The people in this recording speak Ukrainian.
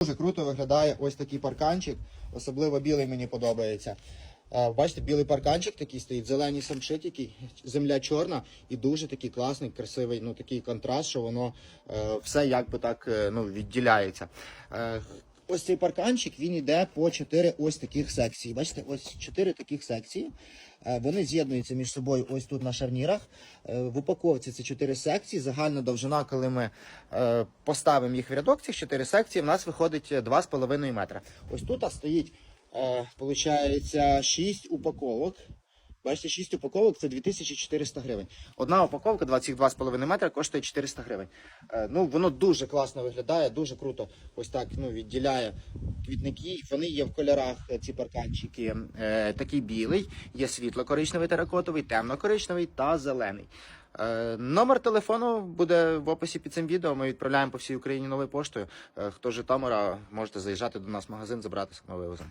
Дуже круто виглядає ось такий парканчик, особливо білий мені подобається. Е, Бачите, білий парканчик такий стоїть, зелені самшитики, земля чорна і дуже такий класний, красивий, ну такий контраст, що воно е, все якби так е, ну, відділяється. Ось цей парканчик він йде по чотири ось таких секції. Бачите, ось чотири таких секції. Е, Вони з'єднуються між собою ось тут на шарнірах. Е, В упаковці це чотири секції. Загальна довжина, коли ми е, поставимо їх в рядок, цих чотири секції, в нас виходить е, 2,5 метра. Ось тут стоїть, виходить, 6 упаковок. Бачите, 6 упаковок це 2400 гривень. Одна упаковка 22,5 метра коштує 400 гривень. Е, ну, воно дуже класно виглядає, дуже круто ось так ну, відділяє квітники. Вони є в кольорах, е, ці парканчики. Е, такий білий, є світло-коричневий теракотовий, темно-коричневий та зелений. Е, номер телефону буде в описі під цим відео. Ми відправляємо по всій Україні новою поштою. Е, хто з Житомира, можете заїжджати до нас в магазин, забрати, ми вивеземо.